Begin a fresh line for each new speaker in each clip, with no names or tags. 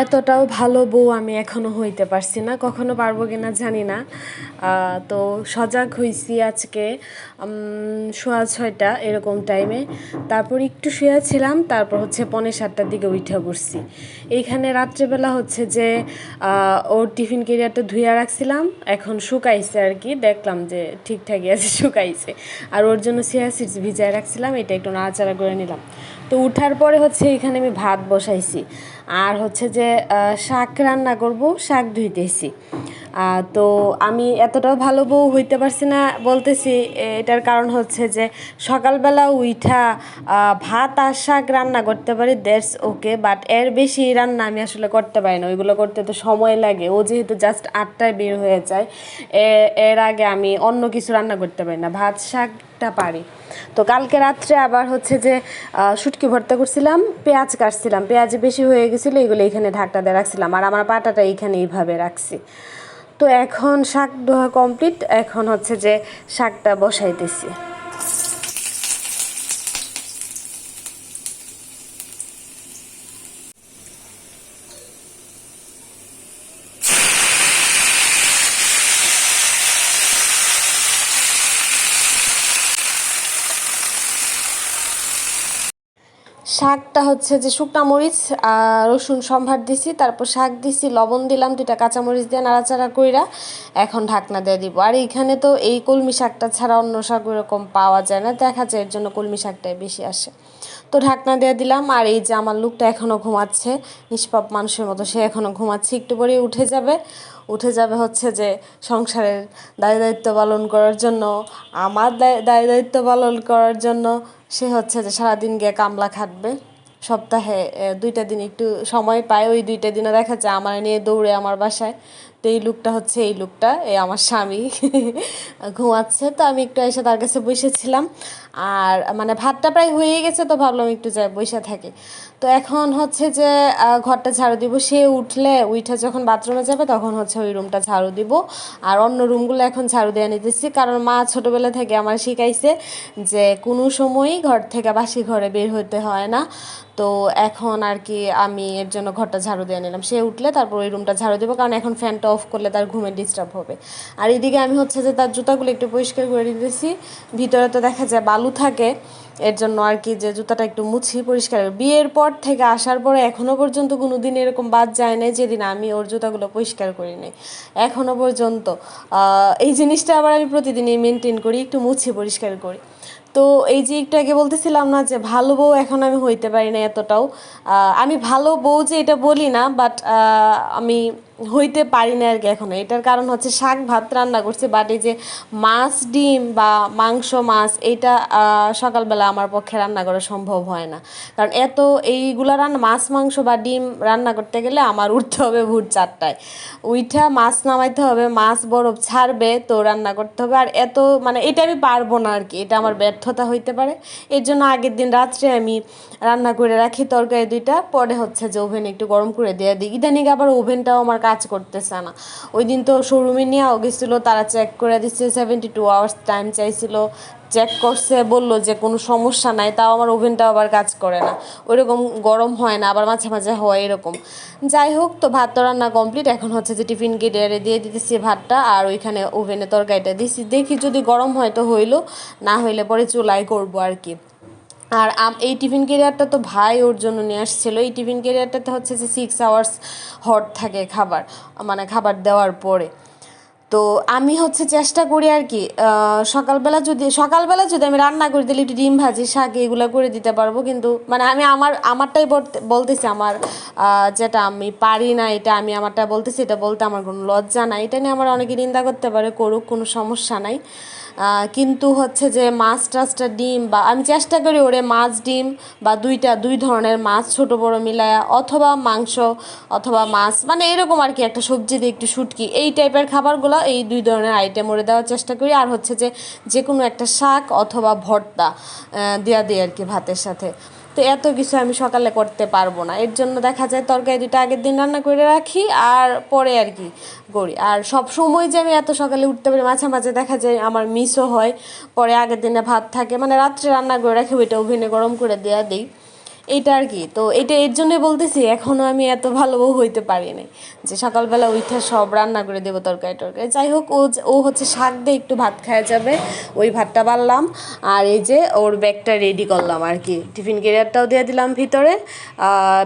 এতটাও ভালো বউ আমি এখনও হইতে পারছি না, কখনো পারব কিনা জানি না। তো সজাগ হইছি আজকে সোয়া ছয়টা এরকম টাইমে তারপর একটু শুয়েছিলাম তারপর হচ্ছে পৌনে সাতটার দিকে উঠে পড়ছি। এইখানে রাত্রেবেলা হচ্ছে যে ওর টিফিন কেরিয়ারটা ধুইয়া রাখছিলাম, এখন শুকাইছে আর কি, দেখলাম যে ঠিকঠাকই আছে, শুকাইছে। আর ওর জন্য সিয়া সিডস ভিজায় রাখছিলাম, এটা একটু নাড়াচাড়া করে নিলাম। তো উঠার পরে হচ্ছে এখানে আমি ভাত বসাইছি। আর হচ্ছে যে শাক রান্না করব, শাক ধুইতেছি। তো আমি এতটাও ভালো বউ হইতে পারছি না বলতেছি এটার কারণ হচ্ছে যে, সকালবেলা উইঠা ভাত আর শাক রান্না করতে পারি দ্যাটস ওকে বাট এর বেশি রান্না আমি আসলে করতে পারি না। ওইগুলো করতে তো সময় লাগে। ও যেহেতু জাস্ট আটটায় বের হয়ে যায় এর আগে আমি অন্য কিছু রান্না করতে পারি না। ভাত শাকটা পারি। তো কালকে রাত্রে আবার হচ্ছে যে শুটকি ভর্তা করছিলাম, পেঁয়াজ কাটছিলাম, পেঁয়াজ বেশি হয়ে গেছিল, এগুলো এখানে ঢাকটা দিয়ে রাখছিলাম, আর আমার পাটাটা এইখানে এইভাবে রাখছি। তো এখন শাক ধোয়া কমপ্লিট এখন হচ্ছে যে শাকটা বসাইতেছি। শাকটা হচ্ছে যে শুকনা মরিচ রসুন সম্ভার দিছি, তারপর শাক দিছি, লবণ দিলাম, দুইটা কাঁচামরিচ দিয়ে নাড়াচাড়া কইরা এখন ঢাকনা দিয়ে দিব। আর এখানে তো এই কলমি শাকটা ছাড়া অন্য শাক ওরকম পাওয়া যায় না, দেখা যায় এর জন্য কলমি শাকটাই বেশি আসে। তো ঢাকনা দিয়ে দিলাম, আর এই যে আমার লুকটা এখনও ঘুমাচ্ছে, নিষ্পাপ মানুষের মতো সে এখনও ঘুমাচ্ছে, একটু পরে উঠে যাবে। উঠে যাবে হচ্ছে যে সংসারের দায় দায়িত্ব পালন করার জন্য, আমার দায় দায়, দায়িত্ব পালন করার জন্য, সে হচ্ছে যে সারাদিন গিয়ে কামলা খাটবে। সপ্তাহে দুইটা দিন একটু সময় পায়, ওই দুইটা দিনে দেখা যায় আমার নিয়ে দৌড়ে আমার বাসায়। তো এই লুকটা হচ্ছে এই লুকটা এই আমার স্বামী ঘুমাচ্ছে। তো আমি একটু এসে তার কাছে বসেছিলাম। আর মানে ভাতটা প্রায় হয়ে গেছে তো ভাবলাম একটু যাই বসে থাকি। তো এখন হচ্ছে যে ঘরটা ঝাড়ু দিব। সে উঠলে উঠে যখন বাথরুমে যাবে তখন হচ্ছে ওই রুমটা ঝাড়ু দিব। আর অন্য রুমগুলো এখন ঝাড়ু দেওয়া নিতেছি। কারণ মা ছোটোবেলা থেকে আমার শিখাইছে যে কোনো সময়ই ঘর থেকে বাসি ঘরে বের হতে হয় না। তো এখন আর কি আমি এর জন্য ঘরটা ঝাড়ু দিয়ে নিলাম। সে উঠলে তারপর ওই রুমটা ঝাড়ু দেবো, কারণ এখন ফ্যানটা অফ করলে তার ঘুমে ডিস্টার্ব হবে। আর এদিকে আমি হচ্ছে যে তার জুতাগুলো একটু পরিষ্কার করে দিতেছি। ভিতরে তো দেখা যায় বালু থাকে, এর জন্য আর কি যে জুতাটা একটু মুছি পরিষ্কার করি। বিয়ের পর থেকে আসার পরে এখনও পর্যন্ত কোনো দিন এরকম বাদ যায় না যেদিন আমি ওর জুতাগুলো পরিষ্কার করি নাই। এখনও পর্যন্ত এই জিনিসটা আবার আমি প্রতিদিনই মেনটেন করি, একটু মুছি পরিষ্কার করি। তো এই যে একটু আগে বলতেছিলাম না যে ভালো বউ এখন আমি হইতে পারি না এতটাও আমি ভালো বউ যে এটা বলি না বাট আমি হইতে পারি না আর কি এখনও। এটার কারণ হচ্ছে শাক ভাত রান্না করছে বাট এই যে মাছ, ডিম বা মাংস, মাছ, এইটা সকালবেলা আমার পক্ষে রান্না করা সম্ভব হয় না। কারণ এত এইগুলা রান্না, মাছ, মাংস বা ডিম রান্না করতে গেলে আমার উঠতে হবে ভোর চারটায়। উইঠা মাছ নামাইতে হবে, মাছ বরফ ছাড়বে তো রান্না করতে হবে। আর এত মানে এটা আমি পারব না আর কি, এটা আমার ব্যর্থতা হইতে পারে। এর জন্য আগের দিন রাত্রে আমি রান্না করে রাখি তরকারি দুইটা, পরে হচ্ছে যে ওভেন একটু গরম করে দিয়ে দিই। ইদানিং আবার ওভেনটাও আমার কাজ করতেছে না। ওই দিন তো শোরুমে নিয়েও গেছিল, তারা চেক করে দিচ্ছে সেভেন্টি টু আওয়ার্স টাইম চাইছিল। চেক করছে, বলল যে কোনো সমস্যা নাই, তাও আমার ওভেনটাও আবার কাজ করে না। ওইরকম গরম হয় না, আবার মাঝে মাঝে হয় এরকম। যাই হোক, তো ভাত তো রান্না কমপ্লিট এখন হচ্ছে যে টিফিন গেডিয়ারে দিয়ে দিতেছি ভাতটা, আর ওইখানে ওভেনে তরকারিটা দিছি। দেখি যদি গরম হয় তো হইল, না হইলে পরে চুলাই করব আর কি। আর এই টিফিন ক্যারিয়ারটা তো ভাই ওর জন্য নিয়ে আসছিল। এই টিফিন ক্যারিয়ারটাতে হচ্ছে যে সিক্স আওয়ার্স হট থাকে খাবার মানে খাবার দেওয়ার পরে। তো আমি হচ্ছে চেষ্টা করি আর কি সকালবেলা যদি সকালবেলা যদি আমি রান্না করে দিলে একটু ডিম ভাজি, শাক এগুলো করে দিতে পারব। কিন্তু মানে আমি আমার আমারটাই বলতে- বলতেছি আমার যেটা আমি পারি না, এটা আমি আমারটা বলতেছি, এটা বলতে আমার কোনো লজ্জা নাই। এটা নিয়ে আমার অনেকে নিন্দা করতে পারে, করুক, কোনো সমস্যা নাই। কিন্তু হচ্ছে যে মাছ টাছটা ডিম বা আমি চেষ্টা করি ওরে মাছ ডিম বা দুইটা, দুই ধরনের মাছ ছোট বড় মিলায়া, অথবা মাংস অথবা মাছ মানে এরকম আর কি একটা সবজি দিয়ে একটু শুটকি। এই টাইপের খাবারগুলো এই দুই ধরনের আইটেম ওরে দেওয়ার চেষ্টা করি। আর হচ্ছে যে যে কোনো একটা শাক অথবা ভর্তা দেওয়া দিই আর কি ভাতের সাথে। তো এত কিছু আমি সকালে করতে পারব না। এর জন্য দেখা যায় তরকারি দুটো আগের দিন রান্না করে রাখি আর পরে আর কি করি। আর সব সময় যে আমি এত সকালে উঠতে পারি, মাঝে মাঝে দেখা যায় আমার মিসও হয়। পরে আগের দিনে ভাত থাকে। মানে রাত্রে রান্না করে রাখি, ওইটা ওভেনে গরম করে দেওয়া দিই। এইটা আর কি। তো এটা এর জন্য বলতেছি, এখনও আমি এত ভালো হইতে পারি নাই যে সকালবেলা উঠে সব রান্না করে দেবো তরকারি টরকারি। যাই হোক, ও ও হচ্ছে শাক দিয়ে একটু ভাত খাওয়া যাবে, ওই ভাতটা বাড়লাম। আর এই যে ওর ব্যাগটা রেডি করলাম আর কি। টিফিন ক্যারিয়ারটাও দিয়ে দিলাম ভিতরে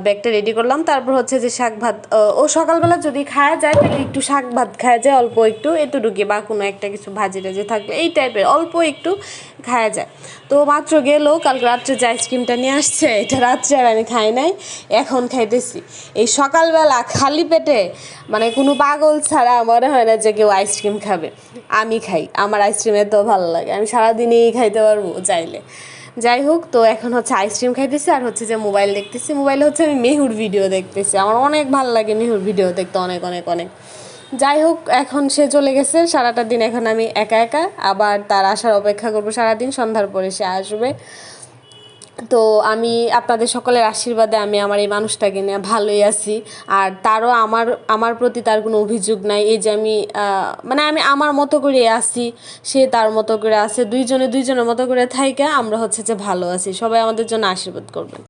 ব্যাগটা রেডি করলাম। তারপর হচ্ছে যে শাক ভাত, ও সকালবেলা যদি খাওয়া যায়, তাহলে একটু শাক ভাত খাওয়া যায়, অল্প একটু এতটুকু বা কোনো একটা কিছু ভাজি টাজি থাকলে এই টাইপের অল্প একটু খাওয়া যায়। তো মাত্র গেলো, কালকে রাত্রে যে আইসক্রিমটা নিয়ে আসছে, এটা রাত্রে আমি খাই নাই, এখন খাইতেছি। এই সকালবেলা খালি পেটে মানে কোনো পাগল ছাড়া মনে হয় না যে কেউ আইসক্রিম খাবে। আমি খাই, আমার আইসক্রিম এত ভালো লাগে, আমি সারাদিনই খাইতে পারব চাইলে। যাই হোক, তো এখন হচ্ছে আইসক্রিম খাইতেছি আর হচ্ছে যে মোবাইল দেখতেছি। মোবাইলে হচ্ছে আমি মেহুর ভিডিও দেখতেছি, আমার অনেক ভালো লাগে মেহুর ভিডিও দেখতে অনেক অনেক অনেক। যাই হোক, এখন সে চলে গেছে, সারাটা দিন এখন আমি একা একা। আবার তার আসার অপেক্ষা করব সারাদিন, সন্ধ্যার পরে সে আসবে। তো আমি আপনাদের সকলের আশীর্বাদে আমি আমার এই মানুষটাকে নিয়ে ভালোই আছি। আর তারও আমার আমার প্রতি তার কোনো অভিযোগ নাই। এই যে আমি মানে আমি আমার মতো করে আছি, সে তার মতো করে আছে, দুইজনে দুইজনের মতো করে থাইকা আমরা হচ্ছে যে ভালো আছি। সবাই আমাদের জন্য আশীর্বাদ করবেন।